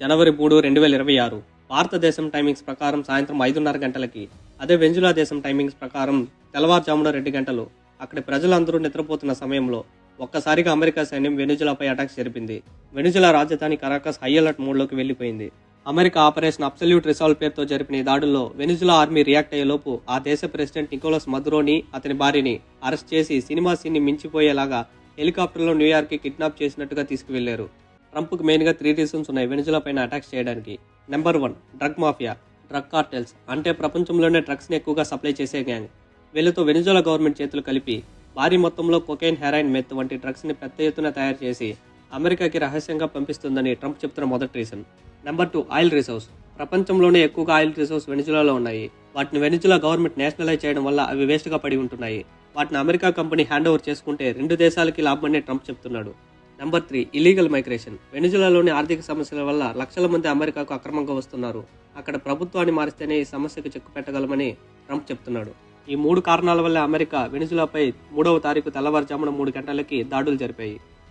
జనవరి మూడు రెండు వేల ఇరవై ఆరు. భారతదేశం టైమింగ్స్ ప్రకారం సాయంత్రం ఐదున్నర గంటలకి అదే వెంజులా దేశం టైమింగ్స్ ప్రకారం తెల్లవారుజామున రెండు గంటలు. అక్కడి ప్రజలందరూ నిద్రపోతున్న సమయంలో ఒక్కసారిగా అమెరికా సైన్యం వెనుజులాపై అటాక్ జరిపింది వెనుజులా రాజధాని కరాకస్ హై అలర్ట్ మోడ్లోకి వెళ్ళిపోయింది అమెరికా ఆపరేషన్ అబ్సల్యూట్ రిసాల్వ్ పేరుతో జరిపిన ఈ దాడుల్లో వెనుజులా ఆర్మీ రియాక్ట్ అయ్యేలోపు ఆ దేశ ప్రెసిడెంట్ నికోలస్ మద్రోని అతని భార్యని అరెస్ట్ చేసి సినిమా సీన్ని మించిపోయేలాగా హెలికాప్టర్లో న్యూయార్క్కి కిడ్నాప్ చేసినట్టుగా తీసుకువెళ్ళారు. ట్రంప్కి మెయిన్గా త్రీ రీజన్స్ ఉన్నాయి. వెనిజులా పైన అటాక్స్ చేయడానికి. Number one drug mafia drug cartels. అంటే ప్రపంచంలోనే డ్రగ్స్ని ఎక్కువగా సప్లై చేసే గ్యాంగ్ వీళ్ళతో వెనిజులా గవర్నమెంట్ చేతులు కలిపి భారీ మొత్తంలో కొకైన్ హెరాయిన్ మెత్ వంటి డ్రగ్స్ని పెద్ద ఎత్తున తయారు చేసి అమెరికాకి రహస్యంగా పంపిస్తుందని ట్రంప్ చెప్తున్న మొదటి reason number two oil resource ప్రపంచంలోనే ఎక్కువగా ఆయిల్ రిసోర్స్ వెనిజులాలో ఉన్నాయి. వాటిని వెనిజులా గవర్నమెంట్ నేషనలైజ్ చేయడం వల్ల అవి వేస్ట్గా పడి ఉంటున్నాయి. వాటిని అమెరికా కంపెనీ హ్యాండ్ ఓవర్ చేసుకుంటే రెండు దేశాలకి లాభమని ట్రంప్ చెప్తున్నాడు. నెంబర్ త్రీ ఇలీగల్ మైగ్రేషన్ వెనుజులాలోని ఆర్థిక సమస్యల వల్ల లక్షల మంది అమెరికాకు అక్రమంగా వస్తున్నారు. అక్కడ ప్రభుత్వాన్ని మారిస్తేనే ఈ సమస్యకు చెక్కు పెట్టగలమని ట్రంప్ చెప్తున్నాడు. ఈ మూడు కారణాల వల్ల అమెరికా వెనుజులాపై మూడవ తారీఖు తెల్లవారుజామున మూడు గంటలకి దాడులు జరిపాయి.